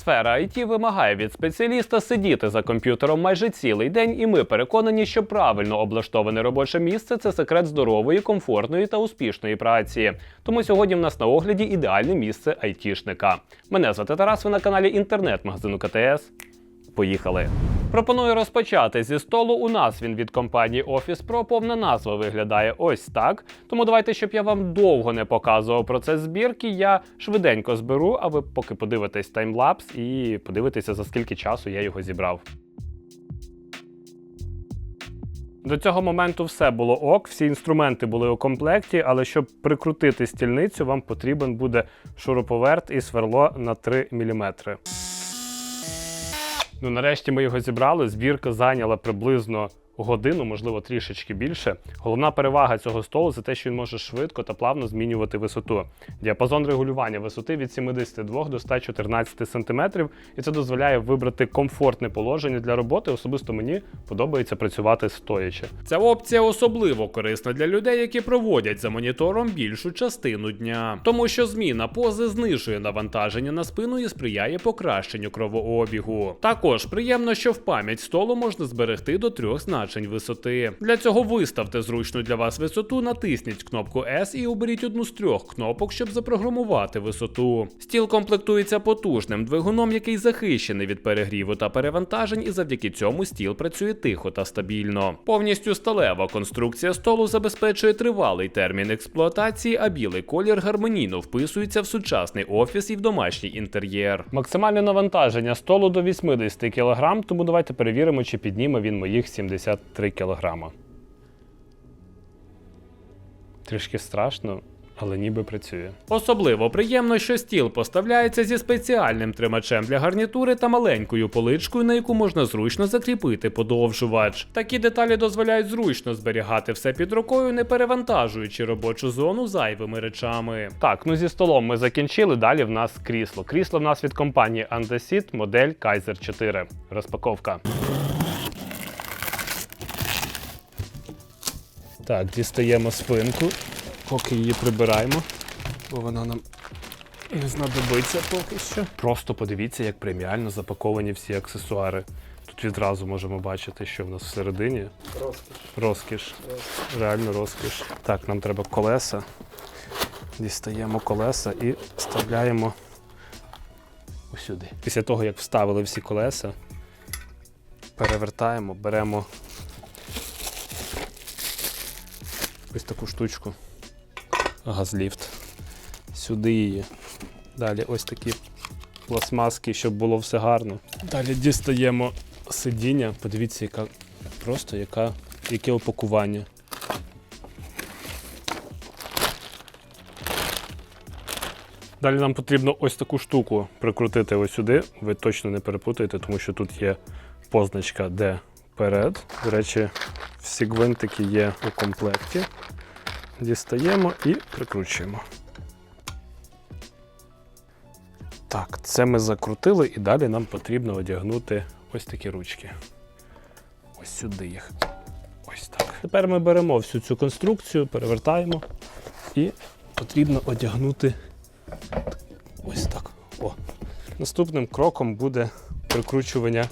Сфера IT вимагає від спеціаліста сидіти за комп'ютером майже цілий день, і ми переконані, що правильно облаштоване робоче місце це секрет здорової, комфортної та успішної праці. Тому сьогодні в нас на огляді ідеальне місце айтішника. Мене звати Тарас, ви на каналі інтернет-магазину КТС. Поїхали. Пропоную розпочати зі столу. У нас він від компанії Office Pro. Повна назва виглядає ось так. Тому давайте, щоб я вам довго не показував процес збірки, я швиденько зберу, а ви поки подивитесь таймлапс і подивитеся, за скільки часу я його зібрав. До цього моменту все було ок, всі інструменти були у комплекті, але щоб прикрутити стільницю, вам потрібен буде шуруповерт і сверло на 3 мм. Ну, нарешті ми його зібрали. Збірка зайняла приблизно годину, можливо, трішечки більше. Головна перевага цього столу це те, що він може швидко та плавно змінювати висоту. Діапазон регулювання висоти від 72 до 114 см, і це дозволяє вибрати комфортне положення для роботи. Особисто мені подобається працювати стоячи. Ця опція особливо корисна для людей, які проводять за монітором більшу частину дня, тому що зміна пози знижує навантаження на спину і сприяє покращенню кровообігу. Також приємно, що в пам'ять столу можна зберегти до трьох значень висоти. Для цього виставте зручну для вас висоту, натисніть кнопку S і оберіть одну з трьох кнопок, щоб запрограмувати висоту. Стіл комплектується потужним двигуном, який захищений від перегріву та перевантажень, і завдяки цьому стіл працює тихо та стабільно. Повністю сталева конструкція столу забезпечує тривалий термін експлуатації, а білий колір гармонійно вписується в сучасний офіс і в домашній інтер'єр. Максимальне навантаження столу до 80 кг, тому давайте перевіримо, чи підніме він моїх 73 кг. Трішки страшно. Але ніби працює. Особливо приємно, що стіл поставляється зі спеціальним тримачем для гарнітури та маленькою поличкою, на яку можна зручно закріпити подовжувач. Такі деталі дозволяють зручно зберігати все під рукою, не перевантажуючи робочу зону зайвими речами. Так, ну зі столом ми закінчили. Далі в нас крісло. Крісло в нас від компанії Andesit, модель Kaiser 4. Розпаковка. Так, дістаємо спинку, поки її прибираємо, бо вона нам не знадобиться поки що. Просто подивіться, як преміально запаковані всі аксесуари. Тут відразу можемо бачити, що в нас всередині. Розкіш. Розкіш. Реально розкіш. Так, нам треба колеса. Дістаємо колеса і вставляємо ось сюди. Після того, як вставили всі колеса, перевертаємо, беремо ось таку штучку. Газліфт. Сюди її. Далі ось такі пластмаски, щоб було все гарно. Далі дістаємо сидіння. Подивіться, яка просто яка, яке опакування. Далі нам потрібно ось таку штуку прикрутити ось сюди. Ви точно не перепутаєте, тому що тут є позначка, де перед. До речі, всі гвинтики є у комплекті. Дістаємо і прикручуємо. Так, це ми закрутили, і далі нам потрібно одягнути ось такі ручки. Ось сюди їх. Ось так. Тепер ми беремо всю цю конструкцію, перевертаємо і потрібно одягнути ось так. О. Наступним кроком буде прикручування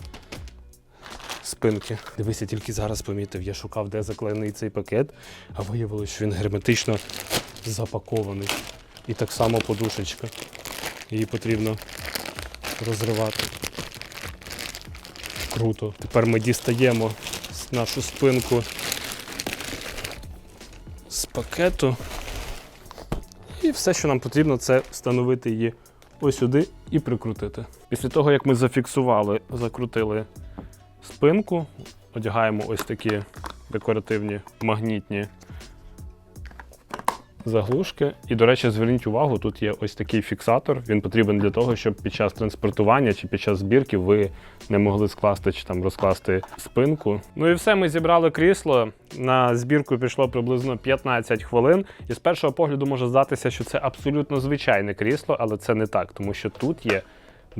спинки. Дивися, тільки зараз помітив, я шукав, де заклеєний цей пакет, а виявилося, що він герметично запакований. І так само подушечка. Її потрібно розривати. Круто. Тепер ми дістаємо нашу спинку з пакету. І все, що нам потрібно, це встановити її ось сюди і прикрутити. Після того, як ми зафіксували, закрутили спинку, одягаємо ось такі декоративні магнітні заглушки. І, до речі, зверніть увагу, тут є ось такий фіксатор. Він потрібен для того, щоб під час транспортування чи під час збірки ви не могли скласти чи там розкласти спинку. Ну і все, ми зібрали крісло. На збірку пішло приблизно 15 хвилин. І з першого погляду може здатися, що це абсолютно звичайне крісло, але це не так, тому що тут є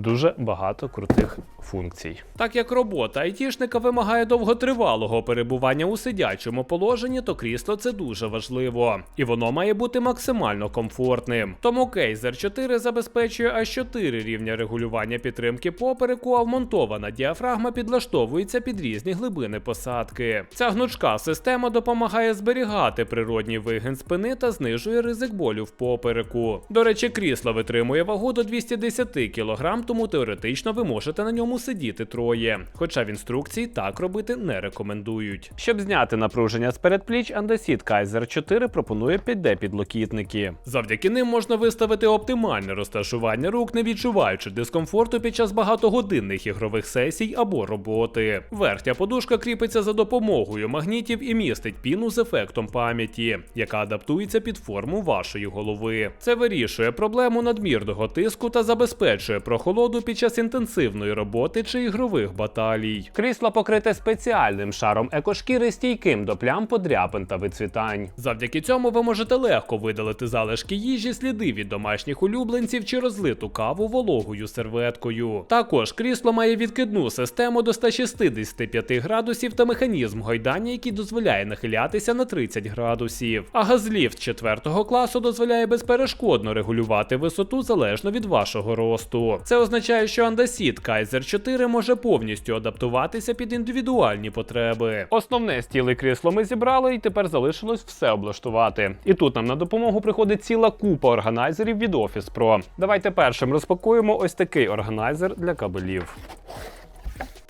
дуже багато крутих функцій. Так як робота айтішника вимагає довготривалого перебування у сидячому положенні, то крісло це дуже важливо, і воно має бути максимально комфортним. Тому Кейзер 4 забезпечує аж 4 рівня регулювання підтримки попереку, а вмонтована діафрагма підлаштовується під різні глибини посадки. Ця гнучка система допомагає зберігати природній вигин спини та знижує ризик болю в попереку. До речі, крісло витримує вагу до 210 кг, тому теоретично ви можете на ньому сидіти троє. Хоча в інструкції так робити не рекомендують. Щоб зняти напруження з передпліч, Andesit Kaiser 4 пропонує 5D підлокітники. Завдяки ним можна виставити оптимальне розташування рук, не відчуваючи дискомфорту під час багатогодинних ігрових сесій або роботи. Верхня подушка кріпиться за допомогою магнітів і містить піну з ефектом пам'яті, яка адаптується під форму вашої голови. Це вирішує проблему надмірного тиску та забезпечує прохолоду під час інтенсивної роботи чи ігрових баталій. Крісло покрите спеціальним шаром екошкіри, стійким до плям подряпин та вицвітань. Завдяки цьому ви можете легко видалити залишки їжі, сліди від домашніх улюбленців чи розлиту каву вологою серветкою. Також крісло має відкидну систему до 165 градусів та механізм гойдання, який дозволяє нахилятися на 30 градусів. А газліфт 4 класу дозволяє безперешкодно регулювати висоту залежно від вашого росту. Це означає, що Андасіт Кайзер 4 може повністю адаптуватися під індивідуальні потреби. Основне стіл і крісло ми зібрали, і тепер залишилось все облаштувати. І тут нам на допомогу приходить ціла купа органайзерів від Office Pro. Давайте першим розпакуємо ось такий органайзер для кабелів.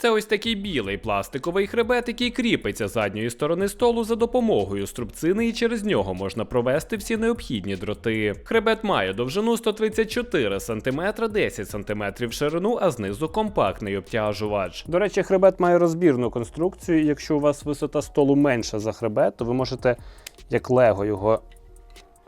Це ось такий білий пластиковий хребет, який кріпиться задньої сторони столу за допомогою струбцини, і через нього можна провести всі необхідні дроти. Хребет має довжину 134 см, 10 см ширину, а знизу компактний обтяжувач. До речі, хребет має розбірну конструкцію. Якщо у вас висота столу менша за хребет, то ви можете як лего його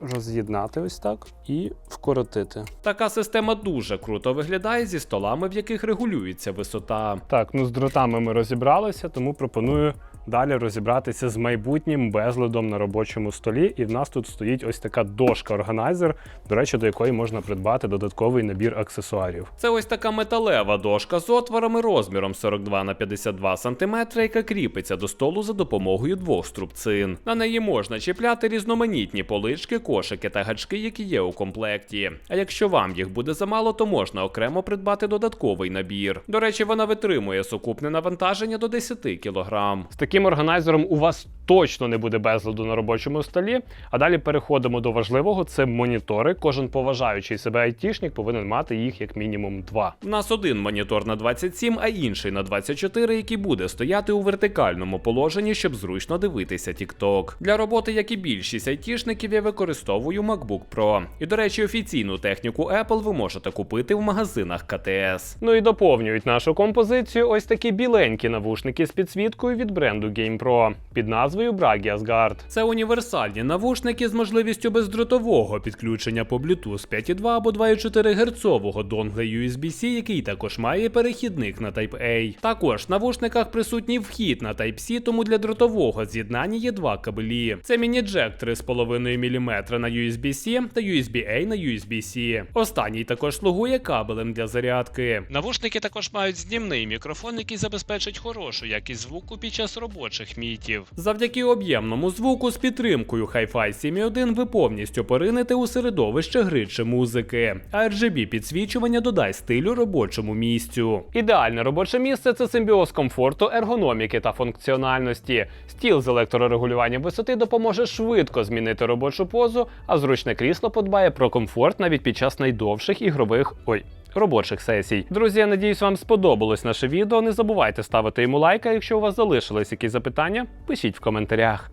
роз'єднати ось так і вкоротити. Така система дуже круто виглядає зі столами, в яких регулюється висота. Так, ну з дротами ми розібралися, тому пропоную далі розібратися з майбутнім безладом на робочому столі. І в нас тут стоїть ось така дошка-органайзер, до речі, до якої можна придбати додатковий набір аксесуарів. Це ось така металева дошка з отворами розміром 42 на 52 см, яка кріпиться до столу за допомогою двох струбцин. На неї можна чіпляти різноманітні полички, кошики та гачки, які є у комплекті. А якщо вам їх буде замало, то можна окремо придбати додатковий набір. До речі, вона витримує сукупне навантаження до 10 кг. З таким органайзером у вас точно не буде безладу на робочому столі. А далі переходимо до важливого: це монітори. Кожен поважаючий себе айтішник повинен мати їх як мінімум два. У нас один монітор на 27, а інший на 24, який буде стояти у вертикальному положенні, щоб зручно дивитися TikTok. Для роботи, як і більшість айтішників, я використовую MacBook Pro. І, до речі, офіційну техніку Apple ви можете купити в магазинах КТС. Ну і доповнюють нашу композицію ось такі біленькі навушники з підсвіткою від бренду GamePro під назвою Bragi Asgard. Це універсальні навушники з можливістю бездротового підключення по Bluetooth 5.2 або 2.4 Гц донгла USB-C, який також має перехідник на Type-A. Також в навушниках присутній вхід на Type-C, тому для дротового з'єднання є два кабелі. Це міні-джек 3,5 мм на USB-C та USB-A на USB-C. Останній також слугує кабелем для зарядки. Навушники також мають знімний мікрофон, який забезпечить хорошу якість звуку під час робочих мітів. Завдяки об'ємному звуку з підтримкою Hi-Fi 7.1 ви повністю поринете у середовище гри чи музики. RGB підсвічування додасть стилю робочому місцю. Ідеальне робоче місце це симбіоз комфорту, ергономіки та функціональності. Стіл з електрорегулюванням висоти допоможе швидко змінити робочу позу, а зручне крісло подбає про комфорт навіть під час найдовших ігрових. ой. Робочих сесій. Друзі, я надіюсь, вам сподобалось наше відео. Не забувайте ставити йому лайк, а якщо у вас залишились якісь запитання, пишіть в коментарях.